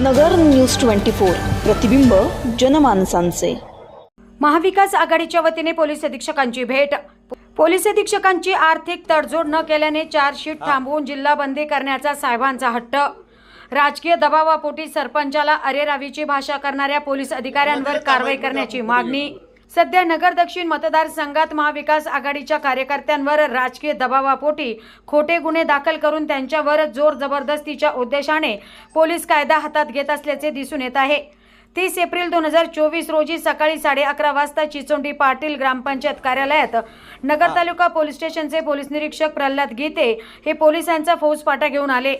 नगर news twenty four. प्रतिबिंब जनमानसांचे. महाविकास आघाडीच्या वतीने पोलीस अधीक्षकांची भेट. पोलीस अधीक्षकांची आर्थिक तडजोड न केल्याने चार्जशीट थांबवून जिल्हा बंदी करण्याचा साहेबांचा हट्ट. राजकीय दबावापोटी सरपंचाला अरेरावीची भाषा करणाऱ्या पोलीस अधिकाऱ्यांवर कारवाई करण्याची मागणी. सध्या नगर दक्षिण मतदारसंघात महाविकास आघाडीच्या कार्यकर्त्यांवर राजकीय दबावापोटी खोटे गुन्हे दाखल करून त्यांच्यावर जोर जबरदस्तीच्या उद्देशाने पोलीस कायदा हातात घेत असल्याचे दिसून येत आहे. तीस एप्रिल दोन हजार चोवीस रोजी सकाळी साडे अकरा वाजता चिचोंडी पाटील ग्रामपंचायत कार्यालयात नगर तालुका पोलीस स्टेशनचे पोलीस निरीक्षक प्रल्हाद गीते हे पोलिसांचा फौजफाटा घेऊन आले.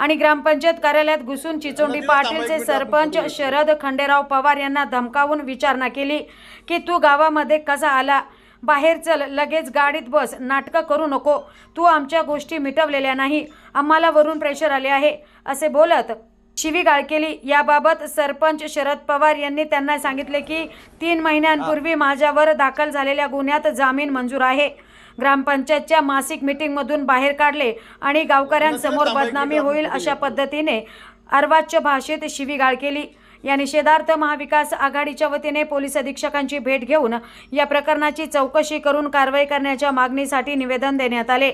आणि ग्रामपंचायत कार्यालयात घुसून चिचोंडी पाटीलचे सरपंच शरद खंडेराव पवार यांना धमकावून विचारणा केली की तू गावामध्ये कसा आला? बाहेर चल लगेच गाडीत बस नाटकं करू नको. तू आमच्या गोष्टी मिटवलेल्या नाही. आम्हाला वरून प्रेशर आले आहे. असे बोलत शिवीगाळ केली. याबाबत सरपंच शरद पवार यांनी त्यांना सांगितले की तीन महिन्यांपूर्वी माझ्यावर दाखल झालेल्या गुन्ह्यात जामीन मंजूर आहे. ग्रामपंचायतच्या मासिक मीटिंगमधून बाहेर काढले आणि गावकऱ्यांसमोर बदनामी होईल अशा पद्धतीने अर्वाच्य भाषेत शिवीगाळ केली. या निषेधार्थ महाविकास आघाडीच्या वतीने पोलीस अधीक्षकांची भेट घेऊन या प्रकरणाची चौकशी करून कारवाई करण्याच्या मागणीसाठी निवेदन देण्यात आले.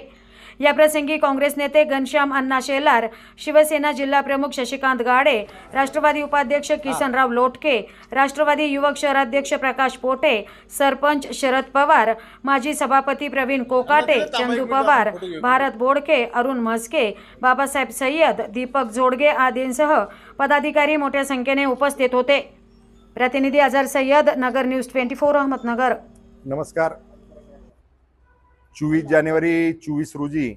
याप्रसंगी काँग्रेस नेते घनश्याम अण्णा शेलार शिवसेना जिल्हाप्रमुख शशिकांत गाडे राष्ट्रवादी उपाध्यक्ष किसनराव लोटके राष्ट्रवादी युवक शहराध्यक्ष प्रकाश पोटे सरपंच शरद पवार माजी सभापती प्रवीण कोकाटे चंदू पवार भारत बोडके अरुण म्हस्के बाबासाहेब सय्यद दीपक जोडगे आदींसह पदाधिकारी मोठ्या संख्येने उपस्थित होते. प्रतिनिधी Azhar Sayyad Nagar news twenty four Ahmednagar. नमस्कार. चोवीस जानेवारी चोवीस रोजी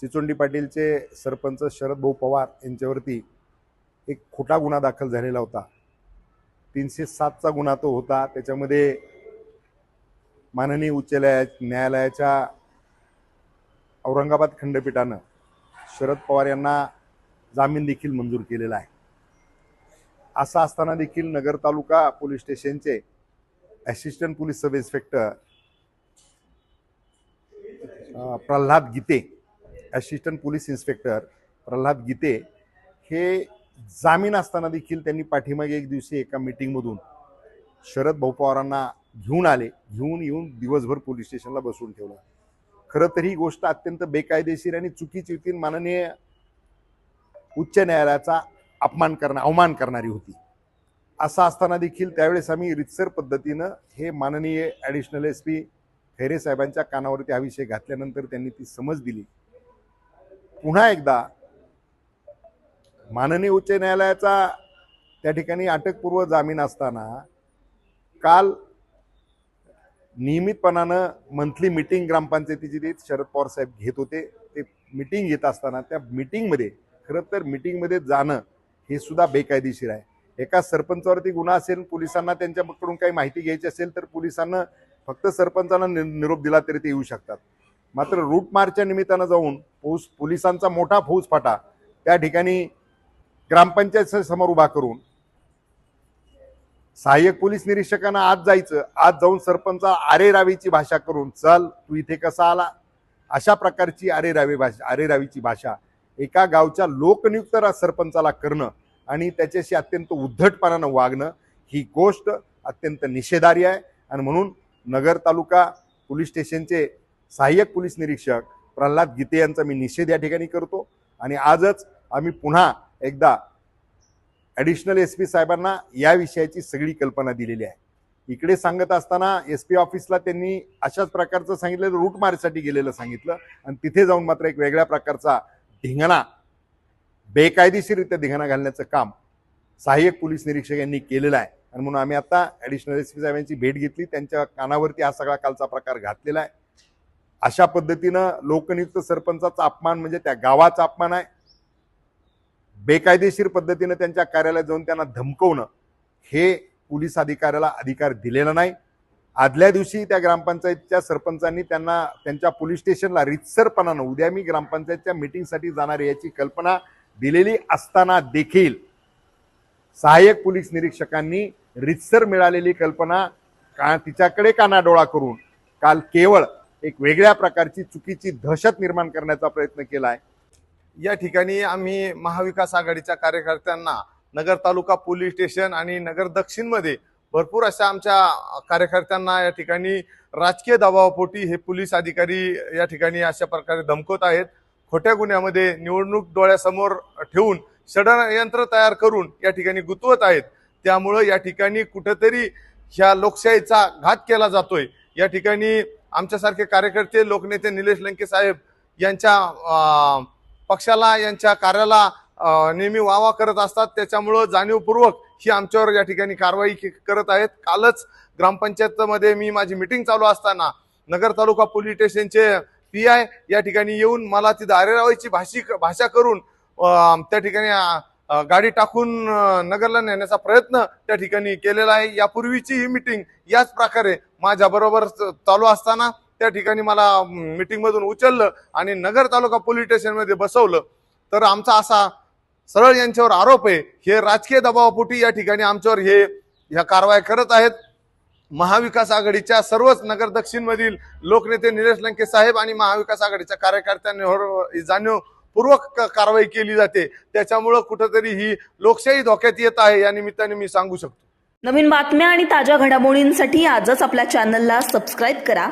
चिचोंडी पाटीलचे सरपंच शरद भाऊ पवार यांच्यावरती एक खोटा गुन्हा दाखल झालेला होता. तीनशे सातचा गुन्हा तो होता. त्याच्यामध्ये माननीय उच्च न्यायालयाच्या औरंगाबाद खंडपीठानं शरद पवार यांना जामीन देखील मंजूर केलेला आहे. असं असताना देखील नगर तालुका पोलीस स्टेशनचे assistant police sub inspector Pralhad Gite assistant police inspector Pralhad Gite हे जामीन असताना देखील त्यांनी पाठीमागे एक दिवशी एका मीटिंगमधून शरद भाऊ पवारांना घेऊन आले घेऊन येऊन दिवसभर पोलीस स्टेशनला बसवून ठेवलं. खरं तर ही गोष्ट अत्यंत बेकायदेशीर आणि चुकीची होती माननीय उच्च न्यायालयाचा अपमान करणं अवमान करणारी होती. असं असताना देखील त्यावेळेस आम्ही रितसर पद्धतीनं हे माननीय ॲडिशनल एस पी खैरे साहेबांच्या कानावरती हा विषय घातल्यानंतर त्यांनी ती समज दिली. पुन्हा एकदा माननीय उच्च न्यायालयाचा त्या ठिकाणी अटकपूर्व जामीन असताना काल नियमितपणानं मंथली मिटिंग ग्रामपंचायतीची ते शरद पवार साहेब घेत होते ते मिटिंग घेत असताना त्या मिटिंगमध्ये खरं तर मिटिंगमध्ये जाणं हे सुद्धा बेकायदेशीर आहे. एका सरपंचावरती गुन्हा असेल पोलिसांना त्यांच्याकडून काही माहिती घ्यायची असेल तर पोलिसांना फक्त सरपंचांना नि- निरोप दिला तरी ते येऊ शकतात. मात्र रूट मार्चच्या निमित्तानं जाऊन फौज पोलिसांचा मोठा फौज फाटा त्या ठिकाणी ग्रामपंचायत समोर उभा करून सहाय्यक पोलीस निरीक्षकांना आज जायचं आज जाऊन सरपंच आरे रावीची भाषा करून चल तू इथे कसा आला? अशा प्रकारची आरे रावी भाषा आरे रावीची भाषा एका गावच्या लोकनियुक्त सरपंचाला करणं आणि त्याच्याशी अत्यंत उद्धटपणानं वागणं ही गोष्ट अत्यंत निषेधारी आहे. आणि म्हणून नगर तालुका पोलीस स्टेशनचे सहाय्यक पोलीस निरीक्षक प्रल्हाद गीते यांचा मी निषेध या ठिकाणी करतो. आणि आजच आम्ही पुन्हा एकदा ॲडिशनल एस पी साहेबांना या विषयाची सगळी कल्पना दिलेली आहे. इकडे सांगत असताना एस पी ऑफिसला त्यांनी अशाच प्रकारचं सांगितलं रूट मारसाठी गेलेलं सांगितलं. आणि तिथे जाऊन मात्र एक वेगळ्या प्रकारचा धिंगणा बेकायदेशीररित्या धिंगाणा घालण्याचं काम सहाय्यक पोलीस निरीक्षक यांनी केलेलं आहे. आणि म्हणून आम्ही आता ॲडिशनल एस पी साहेबांची भेट घेतली. त्यांच्या कानावरती हा सगळा कालचा प्रकार घातलेला आहे. अशा पद्धतीनं लोकनियुक्त सरपंचाचा अपमान म्हणजे त्या गावाचा अपमान आहे. बेकायदेशीर पद्धतीनं त्यांच्या कार्यालयात जाऊन त्यांना धमकवणं हे पोलीस अधिकाऱ्याला अधिकार दिलेला नाही. आदल्या दिवशी त्या ग्रामपंचायतच्या सरपंचांनी त्यांना त्यांच्या पोलीस स्टेशनला रितसरपणानं उद्या मी ग्रामपंचायतच्या मिटिंगसाठी जाणार याची कल्पना दिलेली असताना देखील सहाय्यक पोलीस निरीक्षकांनी रितसर मिळालेली कल्पना का तिच्याकडे कानाडोळा करून? काल केवळ एक वेगळ्या प्रकारची चुकीची दहशत निर्माण करण्याचा प्रयत्न केला आहे या ठिकाणी आम्ही महाविकास आघाडीच्या कार्यकर्त्यांना नगर तालुका पोलीस स्टेशन आणि नगर दक्षिणमध्ये भरपूर अशा आमच्या कार्यकर्त्यांना या ठिकाणी राजकीय दबावापोटी हे पोलीस अधिकारी या ठिकाणी अशा प्रकारे धमकवत आहेत. खोट्या गुन्ह्यामध्ये निवडणूक डोळ्यासमोर ठेवून षडयंत्र तयार करून या ठिकाणी गुंतवत आहेत. त्यामुळं या ठिकाणी कुठंतरी ह्या लोकशाहीचा घात केला जातोय. या ठिकाणी आमच्यासारखे कार्यकर्ते लोकनेते निलेश लंके साहेब यांच्या पक्षाला यांच्या कार्याला नेहमी वावा करत असतात. त्याच्यामुळं जाणीवपूर्वक ही आमच्यावर या ठिकाणी कारवाई करत आहेत. कालच ग्रामपंचायतमध्ये मी माझी मिटिंग चालू असताना नगर तालुका पोलीस स्टेशनचे पी आय या ठिकाणी येऊन मला तिथं अरेरावायची भाषिक भाषा करून त्या ठिकाणी गाडी टाकून नगरला नेण्याचा प्रयत्न त्या ठिकाणी केलेला आहे. यापूर्वीची ही मिटिंग याच प्रकारे माझ्या बरोबर चालू असताना त्या ठिकाणी मला मिटिंगमधून उचललं आणि नगर तालुका पोलीस स्टेशनमध्ये बसवलं. तर आमचा असा सरळ यांच्यावर आरोप आहे हे राजकीय दबावापोटी या ठिकाणी आमच्यावर हे ह्या कारवाया करत आहेत. महाविकास आघाडीच्या सर्वच नगर दक्षिणमधील लोकनेते निलेश लंके साहेब आणि महाविकास आघाडीच्या कार्यकर्त्यांवर हो, जाणीव पूर्वक कारवाई केली जाते. त्याच्यामुळं कुठंतरी ही लोकशाही धोक्यात येत आहे या निमित्ताने मी सांगू शकतो. नवीन बातम्या आणि ताज्या घडामोडींसाठी आजच आपल्या चॅनलला सबस्क्राईब करा.